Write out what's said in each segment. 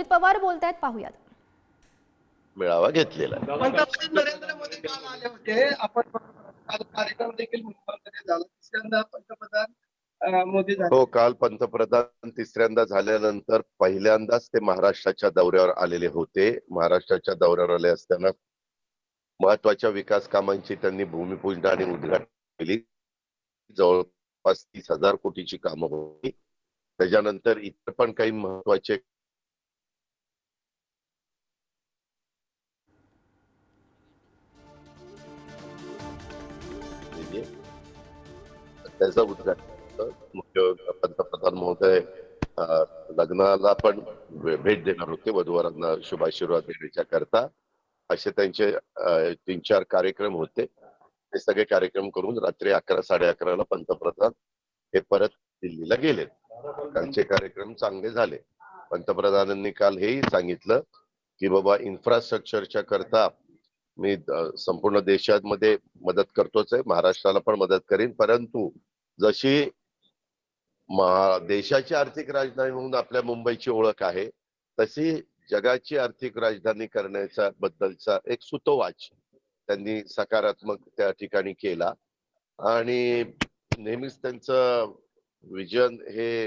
अजित पवार बोलतायत पाहूयात. मेळावा घेतलेला पंतप्रधान नरेंद्र मोदी काल आले होते. आपण कार्यक्रम देखील मुंबईमध्ये झाला. तिसऱ्यांदा पंतप्रधान अं, मोदी झाले. हो काल पंतप्रधान तिसऱ्यांदा झाल्यानंतर पहिल्यांदाच ते महाराष्ट्राच्या दौऱ्यावर आलेले होते. महाराष्ट्राच्या दौऱ्यावर आले असताना महत्त्वाच्या विकास कामांची त्यांनी भूमिपूजन आणि उद्घाटन केली. जवळपास तीस हजार कोटीची कामं होती. त्याच्यानंतर इतर पण काही महत्त्वाचे त्याचं उद्घाटन मुख्य पंतप्रधान महोदय लग्नाला पण भेट देणार होते. वधूवरांना शुभाशीर्वाद देण्याच्या करता. असे त्यांचे तीन चार कार्यक्रम होते. ते सगळे कार्यक्रम करून रात्री अकरा साडे अकराला पंतप्रधान हे परत दिल्लीला गेले. कालचे कार्यक्रम चांगले झाले. पंतप्रधानांनी काल हेही सांगितलं की बाबा इन्फ्रास्ट्रक्चरच्या करता मी संपूर्ण देशामध्ये मदत करतोच आहे. महाराष्ट्राला पण मदत करीन. परंतु जशी देशाची आर्थिक राजधानी म्हणून आपल्या मुंबईची ओळख आहे तशी जगाची आर्थिक राजधानी करण्याच्या बद्दलचा एक सुतोवाच त्यांनी सकारात्मक त्या ठिकाणी केला. आणि नेहमीच त्यांचं विजन हे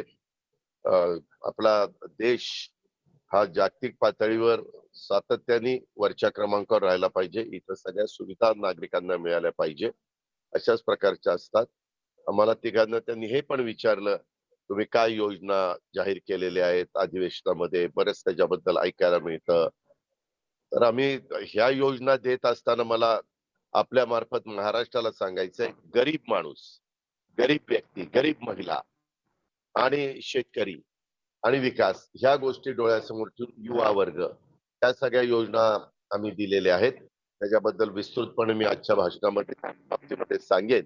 आपला देश हा जागतिक पातळीवर सातत्याने वरच्या क्रमांकावर राहायला पाहिजे. इथं सगळ्या सुविधा नागरिकांना मिळाल्या पाहिजे. अशाच प्रकारच्या असतात. आम्हाला तिघांना त्यांनी हे पण विचारलं तुम्ही काय योजना जाहीर केलेल्या आहेत अधिवेशनामध्ये? बरेच त्याच्याबद्दल ऐकायला मिळतं. तर आम्ही ह्या योजना देत असताना मला आपल्या मार्फत महाराष्ट्राला सांगायचंय गरीब माणूस गरीब व्यक्ती गरीब महिला आणि शेतकरी आणि विकास ह्या गोष्टी डोळ्यासमोर ठेवून युवा वर्ग त्या सगळ्या योजना आम्ही दिलेल्या आहेत. त्याच्याबद्दल विस्तृतपणे मी आजच्या भाषणामध्ये बाबतीमध्ये सांगेन.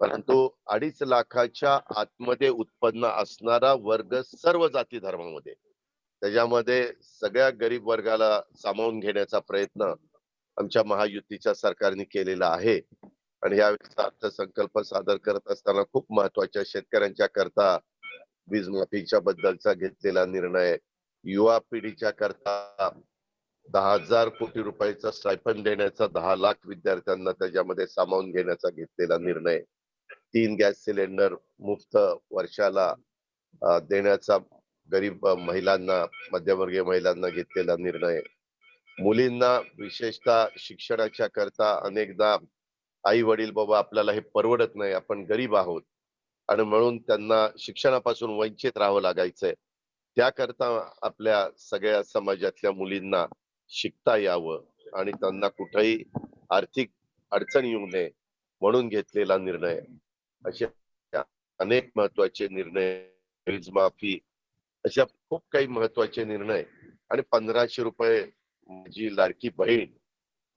परंतु अडीच लाखाच्या आतमध्ये उत्पन्न असणारा वर्ग सर्व जाती धर्मामध्ये. त्याच्यामध्ये सगळ्या गरीब वर्गाला सामावून घेण्याचा प्रयत्न आमच्या महायुतीच्या सरकारने केलेला आहे. आणि यावेळेस अर्थसंकल्प सादर करत असताना खूप महत्त्वाच्या शेतकऱ्यांच्या करता वीज माफीच्या बद्दलचा घेतलेला निर्णय युवा पिढीच्या करता दहा हजार कोटी रुपयाचा स्टायफंड देण्याचा दहा लाख विद्यार्थ्यांना त्याच्यामध्ये सामावून घेण्याचा घेतलेला निर्णय. तीन गॅस सिलेंडर मुफ्त वर्षाला देण्याचा गरीब महिलांना मध्यमवर्गीय महिलांना घेतलेला निर्णय. मुलींना विशेषतः शिक्षणाच्या करता अनेकदा आई वडील बाबा आपल्याला हे परवडत नाही आपण गरीब आहोत. आणि म्हणून त्यांना शिक्षणापासून वंचित राहावं लागायचंय. त्याकरता आपल्या सगळ्या समाजातल्या मुलींना शिकता यावं आणि त्यांना कुठेही आर्थिक अडचण येऊ नये म्हणून घेतलेला निर्णय. असे अनेक महत्त्वाचे निर्णय वीज माफी अशा खूप काही महत्त्वाचे निर्णय आणि पंधराशे रुपये जी लाडकी बहीण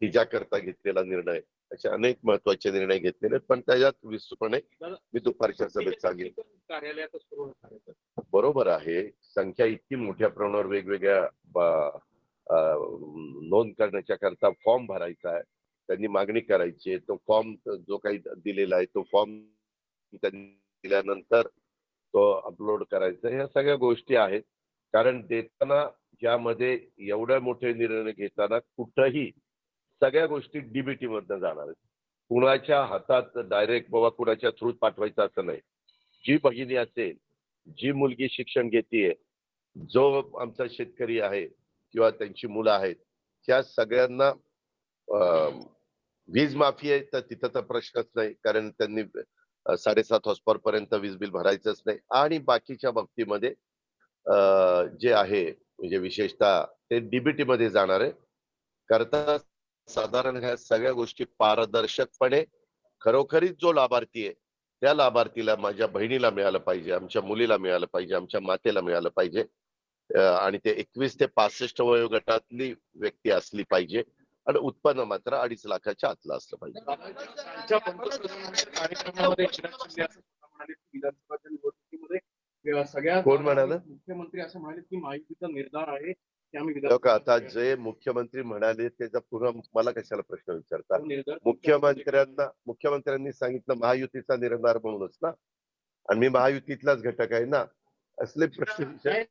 तिच्याकरता घेतलेला निर्णय असे अनेक महत्त्वाचे निर्णय घेतलेले. पण त्याच्यात विस्तृतपणे मी दुपारच्या सभेत सांगेन. बरोबर आहे संख्या इतकी मोठ्या प्रमाणावर वेगवेगळ्या नोंद करण्याच्या करता फॉर्म भरायचा आहे त्यांनी मागणी करायची तो फॉर्म जो काही दिलेला आहे तो फॉर्म दिल्यानंतर तो अपलोड करायचा. ह्या सगळ्या गोष्टी आहेत. कारण देताना ज्यामध्ये एवढे मोठे निर्णय घेताना कुठंही सगळ्या गोष्टी डीबीटी मधनं जाणार आहेत. कुणाच्या हातात डायरेक्ट बाबा कुणाच्या थ्रू पाठवायचं असं नाही. जी भगिनी असेल जी मुलगी शिक्षण घेतीये जो आमचा शेतकरी आहे किंवा त्यांची मुलं आहेत त्या सगळ्यांना अं, वीज माफी आहे तर तिथं तर प्रश्नच नाही. कारण त्यांनी साडेसात हॉस्पर पर्यंत वीज बिल भरायचंच नाही. आणि बाकीच्या बाबतीमध्ये जे आहे म्हणजे विशेषतः ते डीबीटी मध्ये जाणार आहे करता साधारण ह्या सगळ्या गोष्टी पारदर्शकपणे खरोखरीच जो लाभार्थी आहे त्या लाभार्थीला माझ्या बहिणीला मिळालं पाहिजे आमच्या मुलीला मिळालं पाहिजे आमच्या मातेला मिळालं पाहिजे आणि ते एकवीस ते पासष्ट वयोगटातली व्यक्ती असली पाहिजे. आणि उत्पन्न मात्र अडीच लाखाच्या आतलं असलं पाहिजे. कोण म्हणालं? मुख्यमंत्री असं म्हणाले की महायुतीचा निर्धार आहे की आम्ही हो का आता जे मुख्यमंत्री म्हणाले त्याचा पुन्हा मला कशाला प्रश्न विचारता तो निर्धार मुख्यमंत्र्यांना मुख्यमंत्र्यांनी सांगितलं महायुतीचा निर्धार म्हणूनच ना? आणि मी महायुतीतलाच घटक आहे ना? असले प्रश्न विचार.